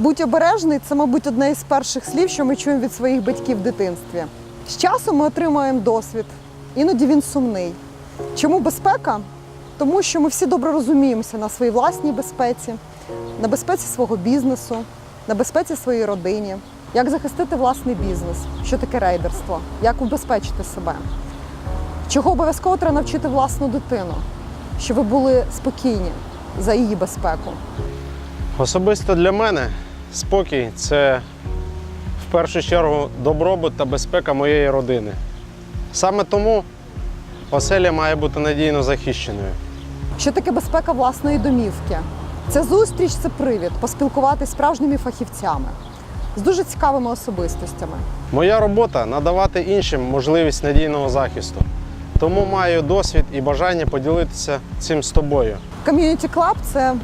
Будь обережний це, мабуть, одне із перших слів, що ми чуємо від своїх батьків в дитинстві. З часом ми отримуємо досвід, іноді він сумний. Чому безпека? Тому що ми всі добре розуміємося на своїй власній безпеці, на безпеці свого бізнесу, на безпеці своїй родині, як захистити власний бізнес, що таке рейдерство, як убезпечити себе. Чого обов'язково треба навчити власну дитину, щоб ви були спокійні за її безпеку. Особисто для мене спокій це в першу чергу добробут та безпека моєї родини. Саме тому оселя має бути надійно захищеною. Що таке безпека власної домівки? Ця зустріч це привід поспілкуватися з справжніми фахівцями, з дуже цікавими особистостями. Моя робота надавати іншим можливість надійного захисту. Тому маю досвід і бажання поділитися цим з тобою. Ком'юніті Клаб це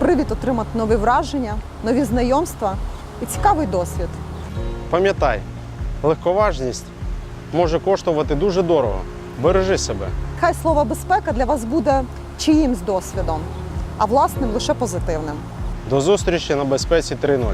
привід отримати нові враження, нові знайомства і цікавий досвід. Пам'ятай, легковажність може коштувати дуже дорого. Бережи себе. Хай слово безпека для вас буде чиїмсь досвідом, а власним лише позитивним. До зустрічі на безпеці 3.0.